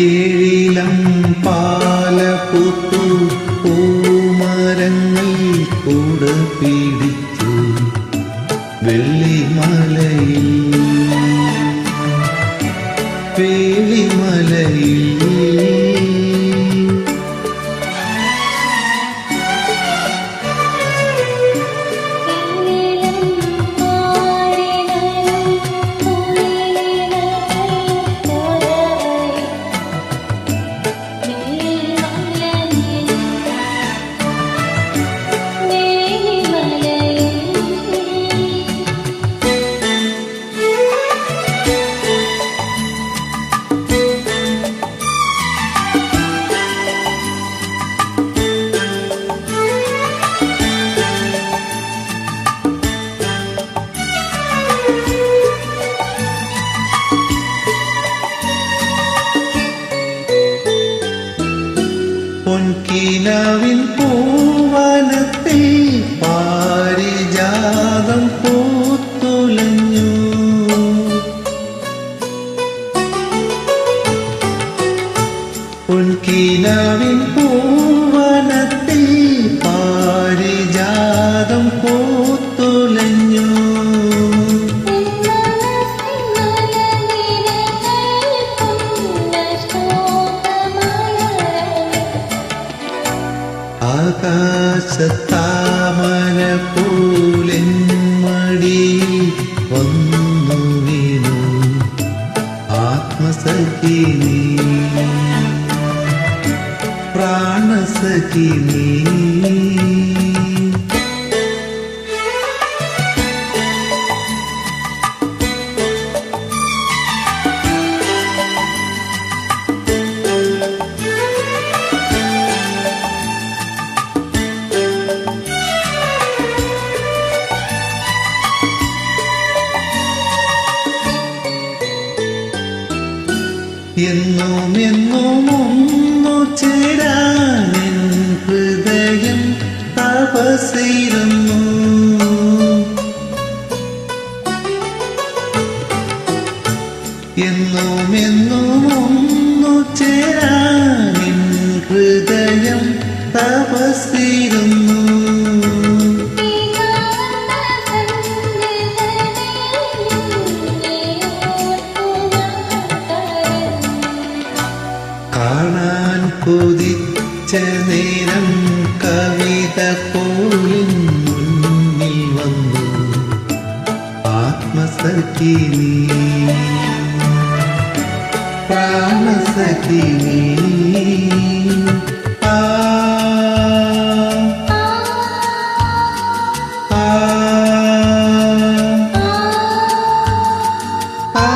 ഏഴിലം പാലപൂത്തു പൂമരങ്ങൾ കൂട പിടിച്ചു. വെള്ളിമലയിൽ വേളിമലയിൽ പൊൻകിനാവിൻ പൂവനത്തിൽ പാരിജാതം പൂത്തുലഞ്ഞു. ആകാശത്താമര പൂലിൻ മടിയിൽ വന്നു വീണു ആത്മസഖിനി ప్రాణసఖి എന്നും എന്നും ഒന്നു ചേരാൻ ഹൃദയം തപസിരുന്നു എന്നും എന്നും ഒന്നു ചേരാൻ ഹൃദയം തപസിരുന്നു കുതിച്ച നേരം കവിത പോലും മുന്നിൽ വന്നു ആത്മസഖിനി പ്രാണസഖിനി ആ ആ ആ